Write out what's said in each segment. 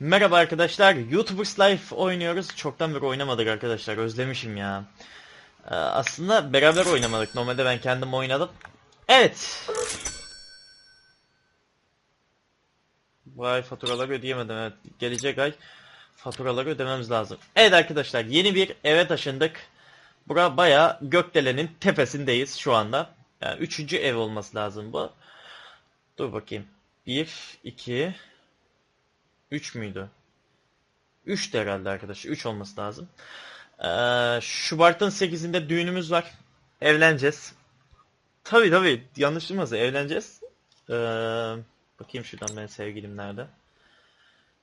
Merhaba arkadaşlar, YouTubers Life oynuyoruz. Çoktan beri oynamadık arkadaşlar, özlemişim ya. Ee, aslında beraber oynamadık, normalde ben kendim oynadım. Evet. Bu ay faturaları ödeyemedim, evet. Gelecek ay faturaları ödememiz lazım. Evet arkadaşlar, yeni bir eve taşındık. Bura bayağı Gökdelen'in tepesindeyiz şu anda. Yani üçüncü ev olması lazım bu. Dur bakayım. 1, 2, 3 müydü? 3 de herhalde arkadaşlar. 3 olması lazım. Ee, Şubat'ın 8'inde düğünümüz var. Evleneceğiz. Tabi tabi yanlış duymasın evleneceğiz. Ee, bakayım şuradan ben sevgilim nerede?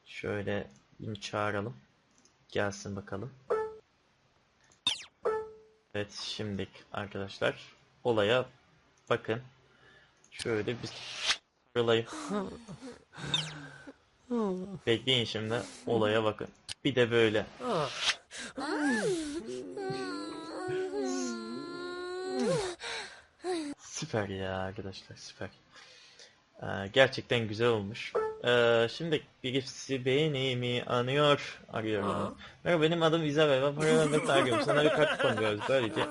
Şöyle bir çağıralım. Gelsin bakalım. Evet şimdi arkadaşlar olaya bakın. Şöyle bir olayı. Bekleyin şimdi olaya bakın. Bir de böyle. Süper ya arkadaşlar süper. Ee, gerçekten güzel olmuş. Ee, şimdi birisi beni mi anıyor? Arıyorum. Merhaba benim adım İzabel. Ben para vermekle arıyorum. Sana bir kart kullanıyoruz. Böylece.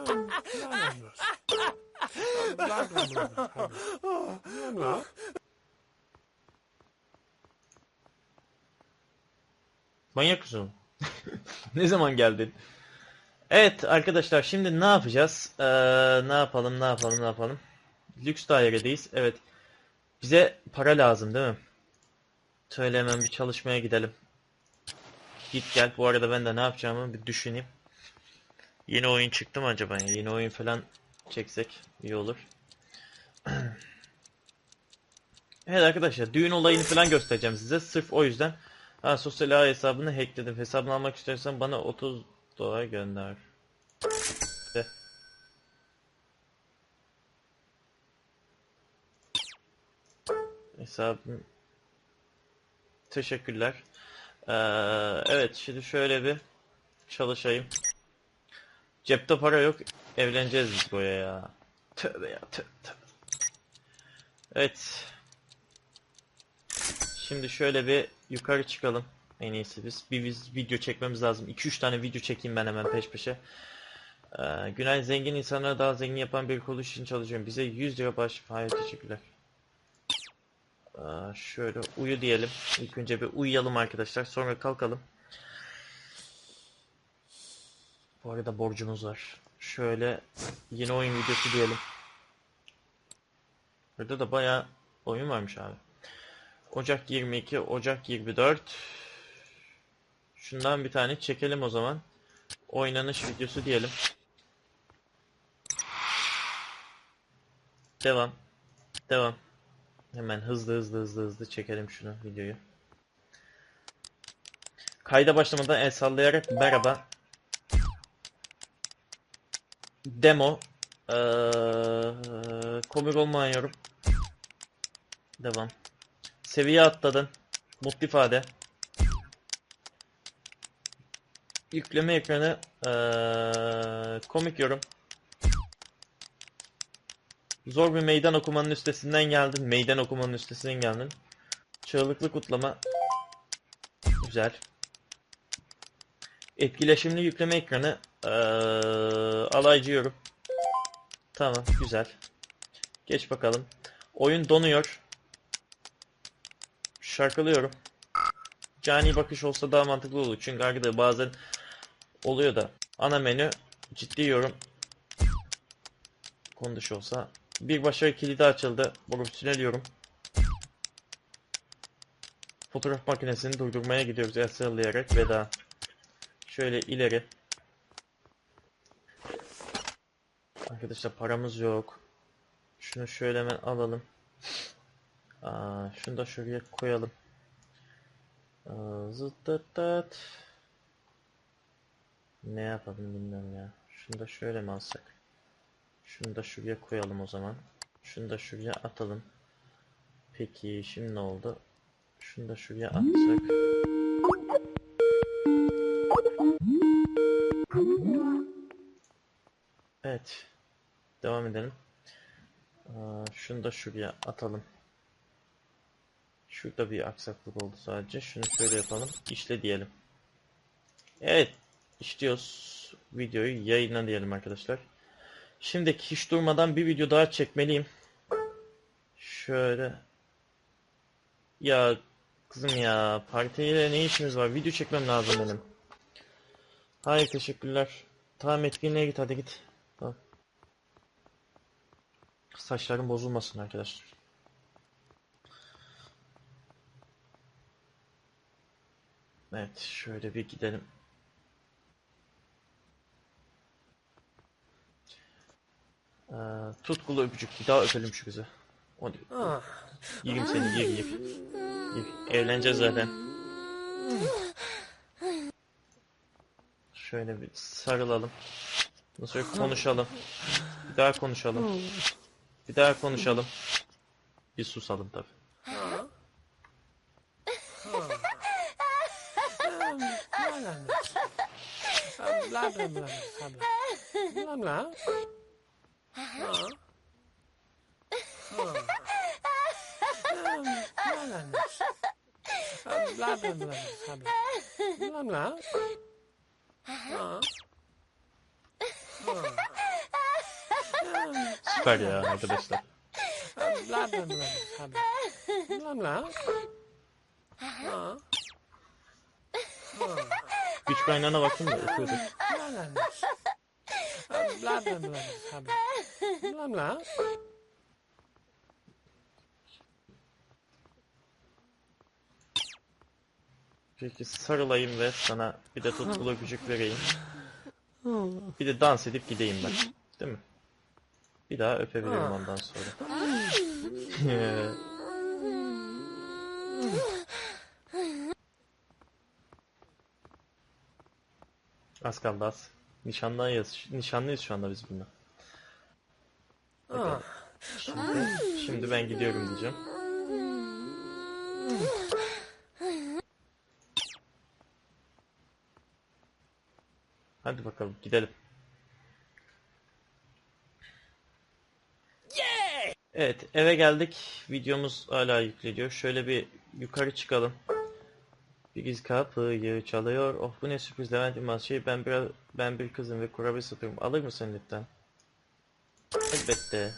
Manyak mısın? Ne zaman geldin? Evet arkadaşlar şimdi ne yapacağız? Ee, ne yapalım ne yapalım ne yapalım? Lüks dairedeyiz. Evet. Bize para lazım değil mi? Şöyle hemen bir çalışmaya gidelim. Git gel. Bu arada ben de ne yapacağımı bir düşüneyim. Yeni oyun çıktı mı acaba? Yeni oyun falan çeksek iyi olur. Evet arkadaşlar düğün olayını falan göstereceğim size. Sırf o yüzden. Ha sosyal ağ hesabını hackledim. Hesabını almak istersen bana 30 dolar gönder. De. Hesabım. Teşekkürler. Ee, evet şimdi şöyle bir çalışayım. Cepte para yok. Evleneceğiz biz boya ya. Tövbe ya tövbe tövbe. Evet. Şimdi şöyle bir yukarı çıkalım. En iyisi biz. Bir biz video çekmemiz lazım. 2-3 tane video çekeyim ben hemen peş peşe. Ee, Günay zengin insanları daha zengin yapan bir kuruluş için çalışıyorum. Bize 100 lira baş. Hayır teşekkürler. Ee, şöyle uyu diyelim. İlk önce bir uyuyalım arkadaşlar. Sonra kalkalım. Bu arada borcumuz var. Şöyle yeni oyun videosu diyelim. Burada da bayağı oyun varmış abi. Ocak 22, Ocak 24. Şundan bir tane çekelim o zaman. Oynanış videosu diyelim. Devam. Devam. Hemen hızlı hızlı hızlı hızlı çekelim şunu videoyu. Kayda başlamadan el sallayarak merhaba. Demo. Ee, komik olmayan yorum. Devam. Seviye atladın. Mutlu ifade. Yükleme ekranı. Ee, komik yorum. Zor bir meydan okumanın üstesinden geldin. Meydan okumanın üstesinden geldin. Çığlıklı kutlama. Güzel. Etkileşimli yükleme ekranı. Ee, alaycı yorum. Tamam güzel. Geç bakalım. Oyun donuyor. Şarkılıyorum. Cani bakış olsa daha mantıklı olur. Çünkü arkada bazen oluyor da. Ana menü ciddi yorum. Konu dışı olsa. Bir başarı kilidi açıldı. Profesyonel yorum. Fotoğraf makinesini durdurmaya gidiyoruz el sallayarak veda. Şöyle ileri. Arkadaşlar paramız yok. Şunu şöyle hemen alalım. Aa, şunu da şuraya koyalım. Aa, zıttıt. Ne yapalım bilmiyorum ya. Şunu da şöyle mi alsak? Şunu da şuraya koyalım o zaman. Şunu da şuraya atalım. Peki şimdi ne oldu? Şunu da şuraya atsak. Evet. Devam edelim. Şunu da şuraya atalım. Şurada bir aksaklık oldu sadece. Şunu şöyle yapalım. İşle diyelim. Evet. işliyoruz. Videoyu yayınla diyelim arkadaşlar. Şimdi hiç durmadan bir video daha çekmeliyim. Şöyle. Ya kızım ya partiyle ne işimiz var? Video çekmem lazım benim. Hayır teşekkürler. Tamam etkinliğe git hadi git. Tamam. Saçlarım bozulmasın arkadaşlar. Evet şöyle bir gidelim. Ee, tutkulu öpücük. Bir daha öpelim şu kızı. Hadi. Yiyeyim seni ye ye. Ye. Evleneceğiz zaten. Şöyle bir sarılalım. Sonra konuşalım. Bir daha konuşalım. Bir daha konuşalım. Bir susalım tabi. Bla bla bla bla bla. Bla bla. Bla bla bla bla bla. Süper ya arkadaşlar. Bla bla bla bla bla. Güç kaynağına baktım da öpüyordu. Bla bla bla bla bla. Peki sarılayım ve sana bir de tutkulu öpücük vereyim. Bir de dans edip gideyim ben. Değil mi? Bir daha öpebilirim ondan sonra. az kaldı az. Nişanlıyız. Nişanlıyız şu anda biz bununla. Şimdi, şimdi ben gidiyorum diyeceğim. Hadi bakalım gidelim. Evet eve geldik. Videomuz hala yükleniyor. Şöyle bir yukarı çıkalım. Biriz kapıyı çalıyor. Oh bu ne sürpriz Levent İlmaz şey ben biraz ben bir kızım ve kurabiye satıyorum. Alır mısın lütfen? Elbette.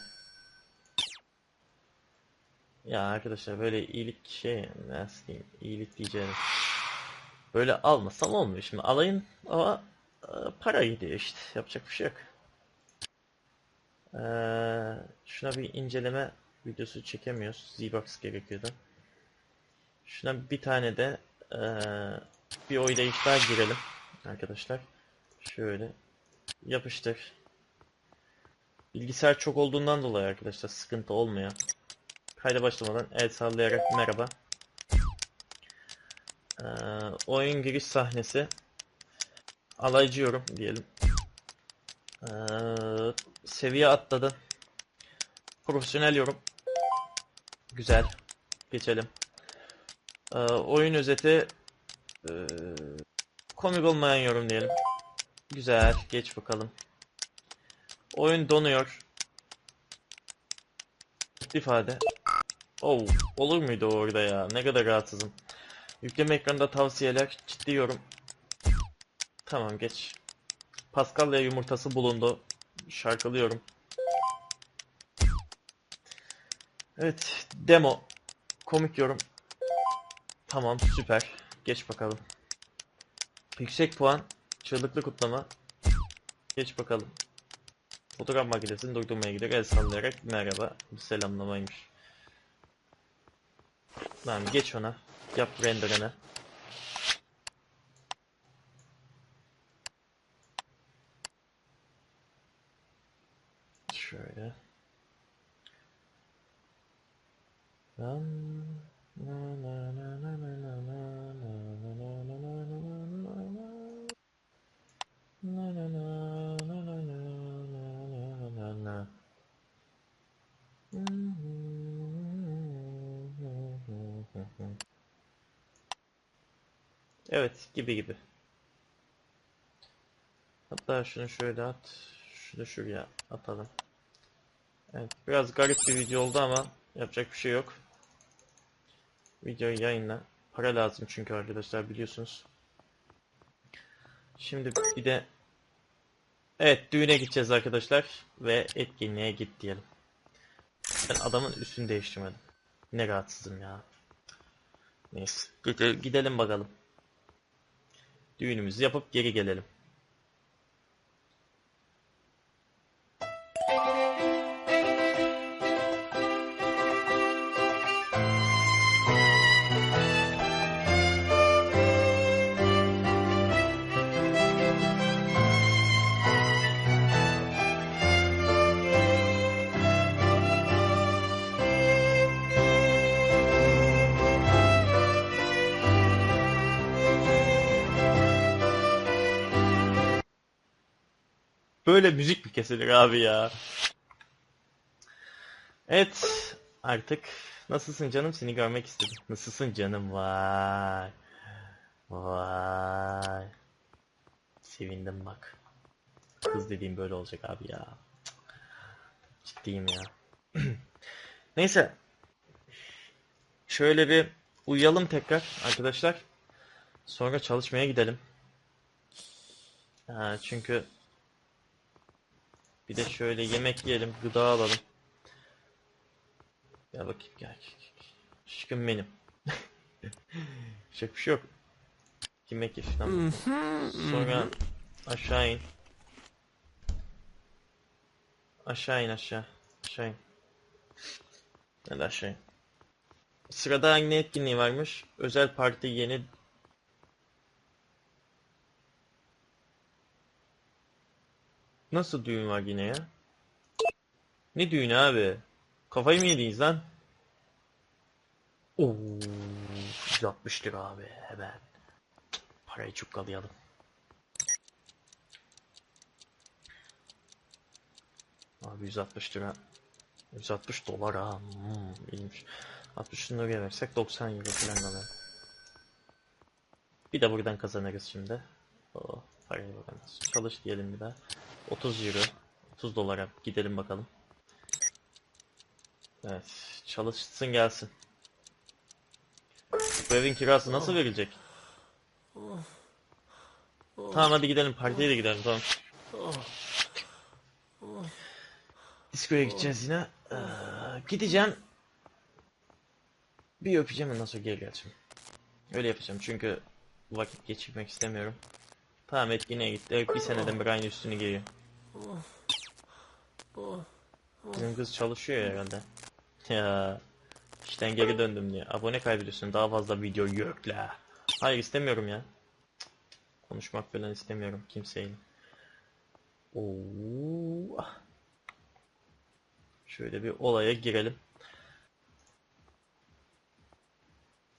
Ya arkadaşlar böyle iyilik şey nasıl diyeyim iyilik diyeceğim. Böyle almasam olmuyor şimdi alayım ama e, para gidiyor işte yapacak bir şey yok. Ee, şuna bir inceleme videosu çekemiyoruz. Z-Box gerekiyordu. Şuna bir tane de ee, bir oynayış daha girelim arkadaşlar. Şöyle yapıştır. Bilgisayar çok olduğundan dolayı arkadaşlar sıkıntı olmuyor. Kayda başlamadan el sallayarak merhaba. Ee, oyun giriş sahnesi. Alaycı yorum diyelim. Ee, seviye atladı. Profesyonel yorum. Güzel. Geçelim. Ee, oyun özeti ee, komik olmayan yorum diyelim. Güzel. Geç bakalım. Oyun donuyor. ifade. Oh, olur muydu orada ya? Ne kadar rahatsızım. Yükleme ekranında tavsiyeler, ciddi yorum. Tamam geç. Paskalya yumurtası bulundu. Şarkılıyorum. Evet, demo. Komik yorum. Tamam, süper. Geç bakalım. Yüksek puan, çığlıklı kutlama. Geç bakalım. Fotoğraf makinesini durdurmaya gidiyor. El sallayarak merhaba. Bu selamlamaymış. Tamam geç ona. Yap renderını. Evet, gibi gibi. Hatta şunu şöyle at, şunu şuraya atalım. Evet, biraz garip bir video oldu ama yapacak bir şey yok. Videoyu yayınla. Para lazım çünkü arkadaşlar biliyorsunuz. Şimdi bir de Evet düğüne gideceğiz arkadaşlar ve etkinliğe git diyelim. Ben adamın üstünü değiştirmedim. Ne rahatsızım ya. Neyse gide- gidelim bakalım. Düğünümüzü yapıp geri gelelim. Böyle müzik mi kesilir abi ya? Evet artık nasılsın canım seni görmek istedim. Nasılsın canım vay. Vay. Sevindim bak. Kız dediğim böyle olacak abi ya. Ciddiyim ya. Neyse. Şöyle bir uyuyalım tekrar arkadaşlar. Sonra çalışmaya gidelim. Ha, çünkü bir de şöyle yemek yiyelim, gıda alalım. Gel bakayım gel. Şıkım benim. Şık bir şey yok. Yemek ye şuradan. Sonra aşağı in. Aşağı in aşağı. Aşağı in. Hadi aşağı in. Sırada hangi etkinliği varmış? Özel parti yeni Nasıl düğün var yine ya? Ne düğünü abi? Kafayı mı yediniz lan? Oo, 160 lira abi hemen. Parayı çukkalayalım. Abi 160 lira. 160 dolar ha. Hmm, iyiymiş. 60 liraya versek 90 euro falan kalır. Bir de buradan kazanırız şimdi. Oh, parayı buradan. Çalış diyelim bir daha. 30 euro. 30 dolara gidelim bakalım. Evet. Çalışsın gelsin. Bu evin kirası nasıl verilecek? Tamam hadi gidelim partiye de gidelim tamam. Disko'ya gideceğiz yine. Ee, gideceğim. Bir öpeceğim ondan sonra geri geleceğim. Öyle yapacağım çünkü vakit geçirmek istemiyorum. Tamam etkinliğe gitti. Bir seneden beri aynı üstünü giyiyor. Bizim kız çalışıyor herhalde. Ya işten geri döndüm diye. Abone kaybediyorsun. Daha fazla video yükle. Hayır istemiyorum ya. Konuşmak falan istemiyorum kimseyle. Oo. Şöyle bir olaya girelim.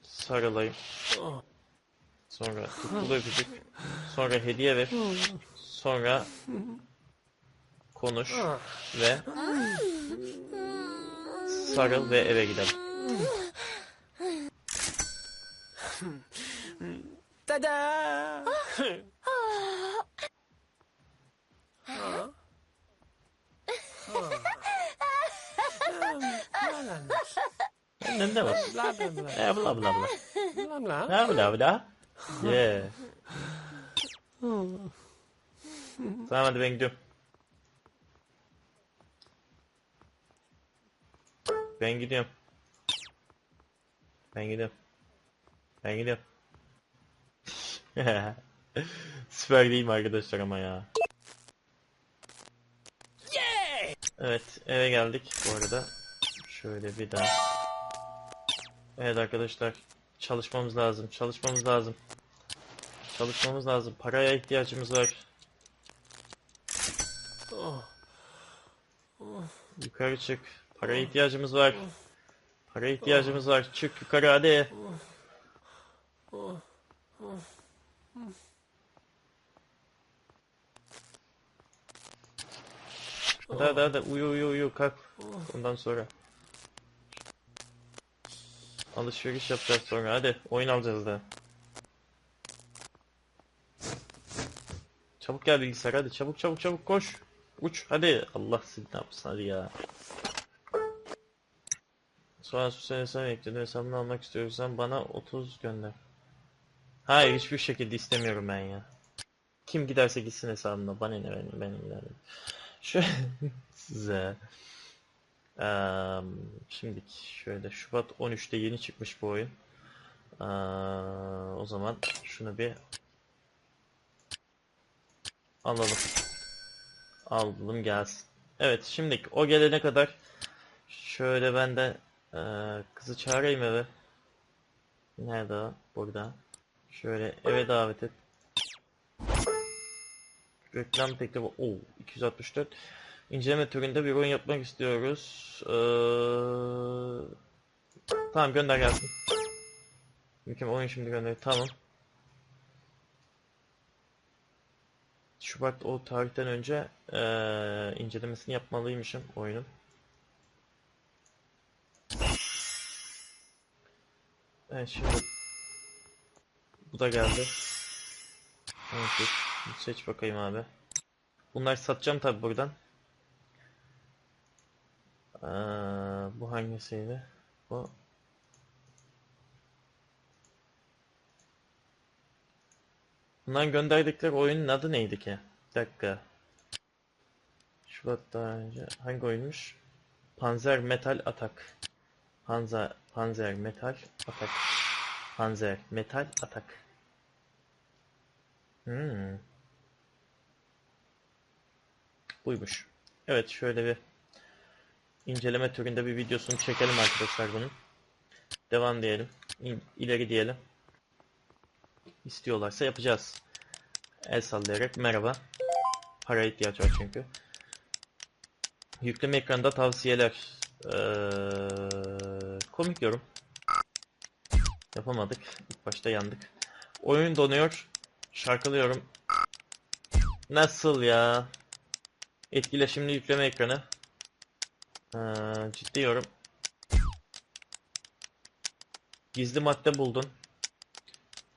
Sarılayım. Sonra tutkulu öpücük. Sonra hediye ver. Sonra konuş ve sarıl ve eve gidelim. Tada! Ne ne var? Bla bla bla. E bla bla bla. Bla bla. Ne bla bla? Yeah. Tamam hadi ben gidiyorum. Ben gidiyorum. Ben gidiyorum. Ben gidiyorum. Süper değil mi arkadaşlar ama ya? Evet eve geldik bu arada. Şöyle bir daha. Evet arkadaşlar çalışmamız lazım. Çalışmamız lazım. Çalışmamız lazım. Paraya ihtiyacımız var. Yukarı çık. Paraya ihtiyacımız var. Paraya ihtiyacımız var. Çık yukarı hadi. Hadi hadi hadi uyu uyu uyu kalk. Ondan sonra. Alışveriş yapacağız sonra hadi oyun alacağız da. Çabuk gel bilgisayar hadi çabuk çabuk çabuk koş. Uç hadi Allah sizi ne yapsın hadi ya. Sonra sosyal hesabı ekledim. Hesabını almak istiyorsan bana 30 gönder. Hayır hiçbir şekilde istemiyorum ben ya. Kim giderse gitsin hesabına. Bana ne benim benim benim. Şu size. Eee şimdi şöyle Şubat 13'te yeni çıkmış bu oyun. O zaman şunu bir alalım. Aldım gelsin. Evet şimdi o gelene kadar şöyle ben de kızı çağırayım eve. Nerede o? Burada. Şöyle eve davet et. Reklam teklifi. Oo, 264. İnceleme türünde bir oyun yapmak istiyoruz. Ee, tamam gönder gelsin. Mükemmel oyun şimdi gönder. Tamam. Şubat o tarihten önce ee, incelemesini yapmalıymışım oyunun. Evet şimdi bu da geldi. Evet, seç bakayım abi. Bunları satacağım tabi buradan. Bu hangisiydi? Bu. Bundan gönderdikleri oyunun adı neydi ki? Bir dakika. Şubat daha önce hangi oyunmuş? Panzer Metal Atak. Panzer Panzer Metal Atak. Panzer Metal Atak. Hmm. Buymuş. Evet şöyle bir inceleme türünde bir videosunu çekelim arkadaşlar bunun. Devam diyelim. İleri diyelim. İstiyorlarsa yapacağız. El sallayarak merhaba. Para ihtiyaç var çünkü. Yükleme ekranında tavsiyeler. Ee, komik yorum. Yapamadık. İlk başta yandık. Oyun donuyor. Şarkılıyorum. Nasıl ya? Etkileşimli yükleme ekranı. Ee, ciddi yorum. Gizli madde buldun.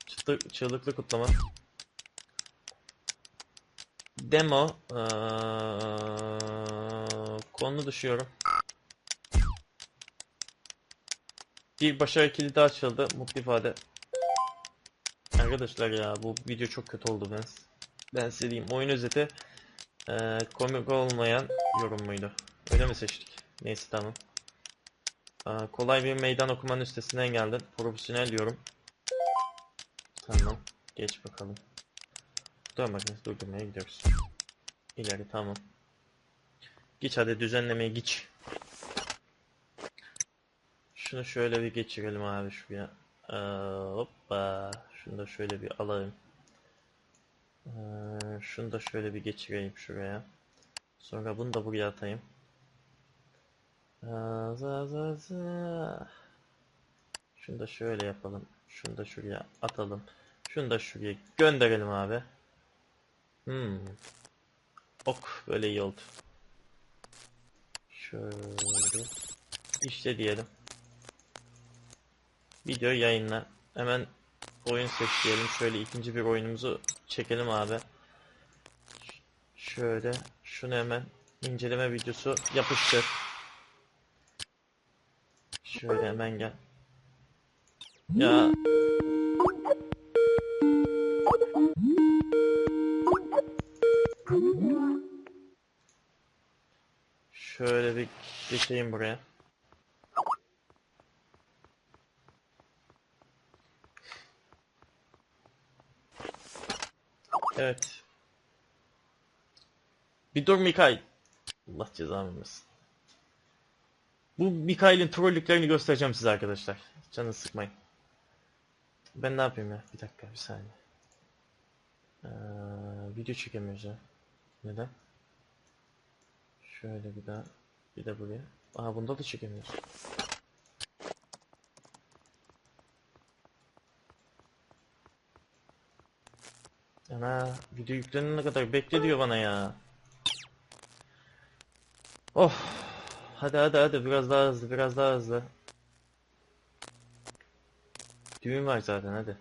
Çıtı, çığlıklı kutlama. Demo. Ee, konu düşüyorum. Bir başarı kilidi açıldı. Mutlu ifade. Arkadaşlar ya bu video çok kötü oldu ben. Ben size diyeyim. Oyun özeti ee, komik olmayan yorum muydu? Öyle mi seçtik? Neyse tamam. Aa, kolay bir meydan okumanın üstesinden geldin. Profesyonel yorum. Tamam. Geç bakalım. Dur makinesi durdurmaya gidiyoruz. İleri tamam. Geç hadi düzenlemeye geç. Şunu şöyle bir geçirelim abi şuraya. Ee, hoppa. Şunu da şöyle bir alayım. Ee, şunu da şöyle bir geçireyim şuraya. Sonra bunu da buraya atayım. Şunu da şöyle yapalım. Şunu da şuraya atalım. Şunu da şuraya gönderelim abi. Hmm. Ok böyle iyi oldu. Şöyle. İşte diyelim. Video yayınla. Hemen oyun seç diyelim. Şöyle ikinci bir oyunumuzu çekelim abi. Şöyle şunu hemen inceleme videosu yapıştır. Şöyle hemen gel. Ya Şöyle bir geçeyim buraya. Evet. Bir dur Mikail. Allah cezanı vermesin. Bu Mikail'in trollüklerini göstereceğim size arkadaşlar. Canını sıkmayın. Ben ne yapayım ya? Bir dakika bir saniye. Ee, video çekemiyoruz ya. Neden? Şöyle bir daha. Bir de buraya. Aha bunda da çekemiyoruz. Ana video yüklenene kadar bekle diyor bana ya. Oh. Hadi hadi hadi biraz daha hızlı biraz daha hızlı. Düğün var zaten hadi.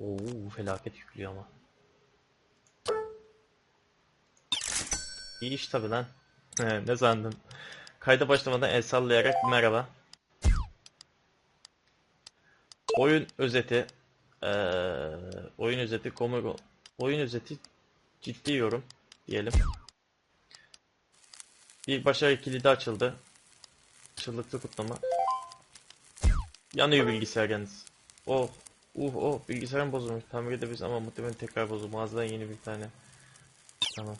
Oo felaket yüklüyor ama. İyi iş tabi lan. Ne sandın? Kayda başlamadan el sallayarak merhaba. Oyun özeti. Eee oyun özeti komik. Oyun özeti ciddi yorum diyelim. Bir başarı kilidi açıldı. Çıllıklı kutlama. Yanıyor bilgisayar yalnız. Oh. Uh oh bilgisayarım bozulmuş. Tamir edebiliriz ama muhtemelen tekrar bozulur. Mağazadan yeni bir tane. Tamam.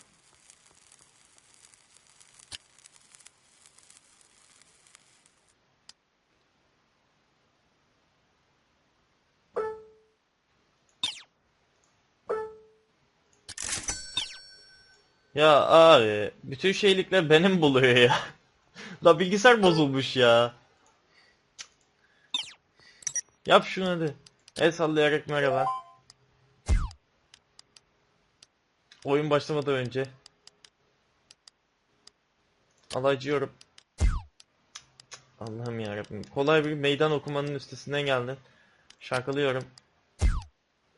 Ya abi bütün şeylikler benim buluyor ya. La bilgisayar bozulmuş ya. Yap şunu hadi. El sallayarak merhaba. Oyun başlamadan önce. Alaycıyorum. Allah'ım yarabbim. Kolay bir meydan okumanın üstesinden geldin. Şarkılıyorum.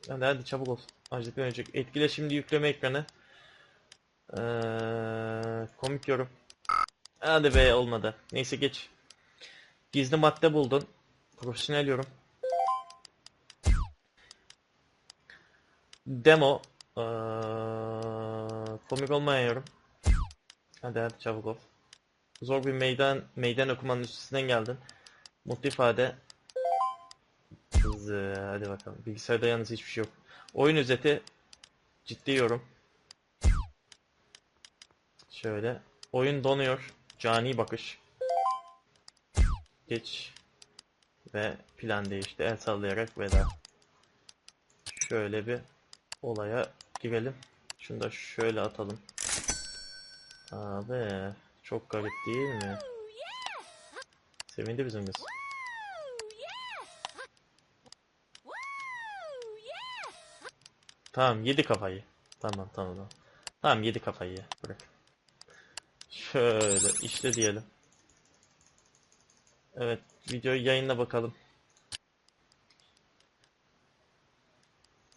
Hadi hadi çabuk ol. Acil önce. Etkile şimdi yükleme ekranı. Ee, komik yorum. Hadi be olmadı. Neyse geç. Gizli madde buldun. Profesyonel yorum. Demo. Ee, komik olmayan yorum. Hadi hadi çabuk ol. Zor bir meydan meydan okumanın üstesinden geldin. Mutlu ifade. Hızlı. Hadi bakalım. Bilgisayarda yalnız hiçbir şey yok. Oyun özeti. Ciddi yorum. Şöyle. Oyun donuyor. Cani bakış. Geç. Ve plan değişti. El sallayarak veda. Şöyle bir olaya girelim. Şunu da şöyle atalım. Abi çok garip değil mi? Sevindi bizim kız. Tamam yedi kafayı. Tamam tamam tamam. Tamam yedi kafayı. Bırak. Şöyle işte diyelim. Evet videoyu yayınla bakalım.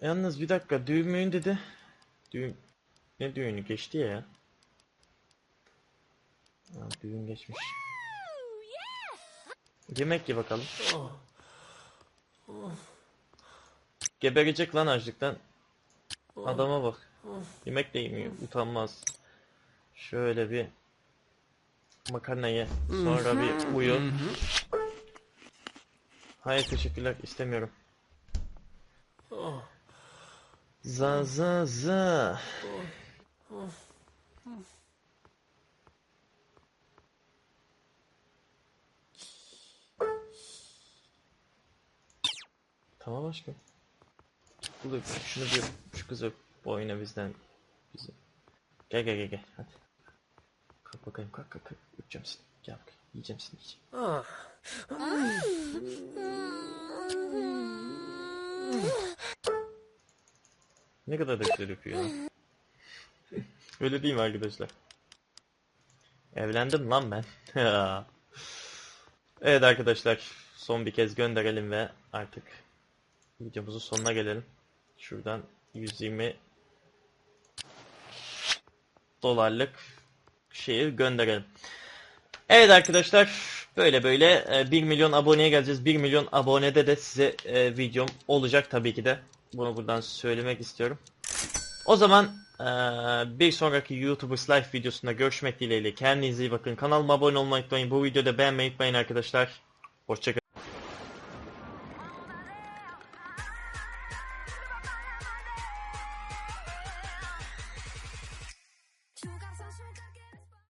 Yalnız bir dakika düğün müğün dedi. Düğün ne düğünü geçti ya. Ha, düğün geçmiş. Yemek ye bakalım. Geberecek lan açlıktan. Adama bak. Yemek de yemiyor. Utanmaz. Şöyle bir makarna ye. Sonra bir uyu. Hayır teşekkürler. istemiyorum. Za za za. Tamam aşkım. Bulup şunu bir şu kızı boyuna bizden bizi. Gel gel gel gel hadi. Kalk bakayım kalk kalk kalk. Öpeceğim seni. Gel bakayım. Yiyeceğim seni yiyeceğim. Ah. Ne kadar da güzel öpüyor. Öyle değil mi arkadaşlar? Evlendim lan ben. evet arkadaşlar son bir kez gönderelim ve artık videomuzun sonuna gelelim. Şuradan 120 dolarlık şeyi gönderelim. Evet arkadaşlar böyle böyle e, 1 milyon aboneye geleceğiz. 1 milyon abonede de size e, videom olacak tabii ki de. Bunu buradan söylemek istiyorum. O zaman e, bir sonraki YouTubers Live videosunda görüşmek dileğiyle. Kendinize iyi bakın. Kanalıma abone olmayı unutmayın. Bu videoda beğenmeyi unutmayın arkadaşlar. Hoşçakalın.